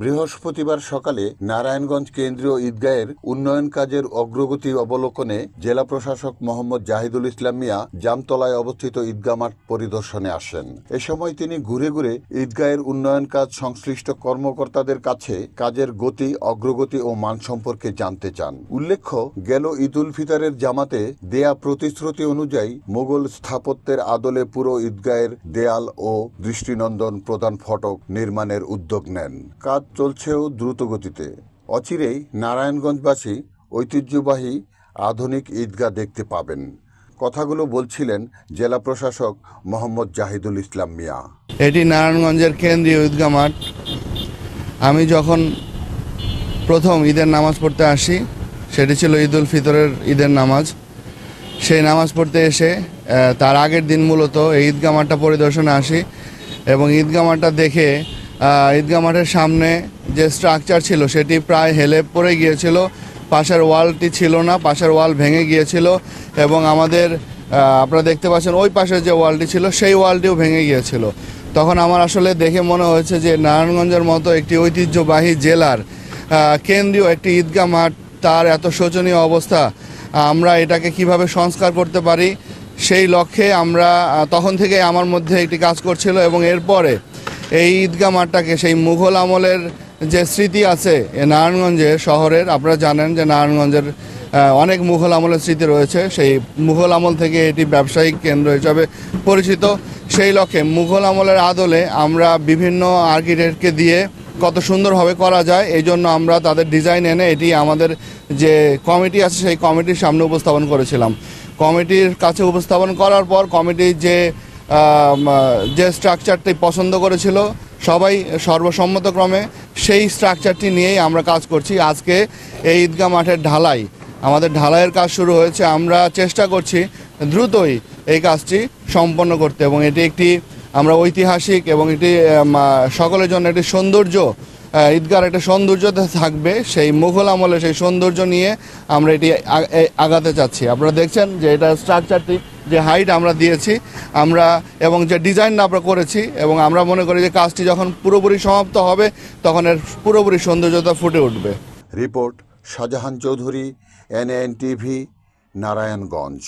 বৃহস্পতিবার সকালে নারায়ণগঞ্জ কেন্দ্রীয় ঈদগাহের উন্নয়ন কাজের অগ্রগতি অবলোকনে জেলা প্রশাসক মোহাম্মদ জাহিদুল ইসলাম মিয়া জামতলায় অবস্থিত ঈদগাহ মাঠ পরিদর্শনে আসেন। এ সময় তিনি ঘুরে ঘুরে ঈদগাহের উন্নয়ন কাজ সংশ্লিষ্ট কর্মকর্তাদের কাছে কাজের গতি, অগ্রগতি ও মান সম্পর্কে জানতে চান। উল্লেখ্য, গেল ঈদ উল ফিতরের জামাতে দেয়া প্রতিশ্রুতি অনুযায়ী মোগল স্থাপত্যের আদলে পুরো ঈদগাহের দেয়াল ও দৃষ্টিনন্দন প্রধান ফটক নির্মাণের উদ্যোগ নেন। কাজ চলছেও দ্রুত গতিতে অচিরেই নারায়ণগঞ্জবাসী ঐতিহ্যবাহী আধুনিক ঈদগাহ দেখতে পাবেন। কথাগুলো বলছিলেন জেলা প্রশাসক মোহাম্মদ জাহিদুল ইসলাম মিয়া। এটি নারায়ণগঞ্জের কেন্দ্রীয় ঈদগাহ মাঠ। আমি যখন প্রথম ঈদের নামাজ পড়তে আসি, সেটি ছিল ঈদ উল ফিতরের ঈদের নামাজ। সেই নামাজ পড়তে এসে তার আগের দিন মূলত এই ঈদগাহ মাঠটা পরিদর্শনে আসি এবং ঈদগাহ মাঠটা দেখে ঈদগাহ মাঠের সামনে যে স্ট্রাকচার ছিল, সেটি প্রায় হেলে পড়ে গিয়েছিল। পাশের ওয়ালটি ছিল না, পাশের ওয়াল ভেঙে গিয়েছিল এবং আমাদের আপনারা দেখতে পাচ্ছেন ওই পাশের যে ওয়ালটি ছিল, সেই ওয়ালটিও ভেঙে গিয়েছিল। তখন আমার আসলে দেখে মনে হয়েছে যে নারায়ণগঞ্জের মতো একটি ঐতিহ্যবাহী জেলার কেন্দ্রীয় একটি ঈদগাহ মাঠ, তার এত শোচনীয় অবস্থা, আমরা এটাকে কীভাবে সংস্কার করতে পারি, সেই লক্ষ্যে আমরা তখন থেকে আমার মধ্যে একটি কাজ করছিল এবং এরপরে এই ঈদগাহ মাঠটাকে সেই মুঘল আমলের যে স্মৃতি আছে নারায়ণগঞ্জে শহরের, আপনারা জানেন যে নারায়ণগঞ্জের অনেক মুঘল আমলের স্মৃতি রয়েছে। সেই মুঘল আমল থেকে এটি ব্যবসায়িক কেন্দ্র হিসাবে পরিচিত। সেই লক্ষ্যে মুঘল আমলের আদলে আমরা বিভিন্ন আর্কিটেক্টকে দিয়ে কত সুন্দরভাবে করা যায়, এই জন্য আমরা তাদের ডিজাইন এনে এটি আমাদের যে কমিটি আছে, সেই কমিটির সামনে উপস্থাপন করেছিলাম। কমিটির কাছে উপস্থাপন করার পর কমিটির যে যে স্ট্রাকচারটি পছন্দ করেছিল, সবাই সর্বসম্মতক্রমে সেই স্ট্রাকচারটি নিয়েই আমরা কাজ করছি। আজকে এই ঈদগাহ মাঠের ঢালাই, আমাদের ঢালাইয়ের কাজ শুরু হয়েছে। আমরা চেষ্টা করছি দ্রুতই এই কাজটি সম্পন্ন করতে এবং এটি একটি আমরা ঐতিহাসিক এবং এটি সকলের জন্য একটি সৌন্দর্য ঈদগার একটা সৌন্দর্য থাকবে। সেই মুঘল আমলে সেই সৌন্দর্য নিয়ে আমরা এটি আগাতে চাচ্ছি। আপনারা দেখছেন যে এটা স্ট্রাকচারটি যে হাইট আমরা দিয়েছি, আমরা এবং যে ডিজাইন আমরা করেছি এবং আমরা মনে করি যে কাজটি যখন পুরোপুরি সমাপ্ত হবে, তখন এর পুরোপুরি সৌন্দর্যতা ফুটে উঠবে। Report Shahjahan Chowdhury NN TV Narayanganj.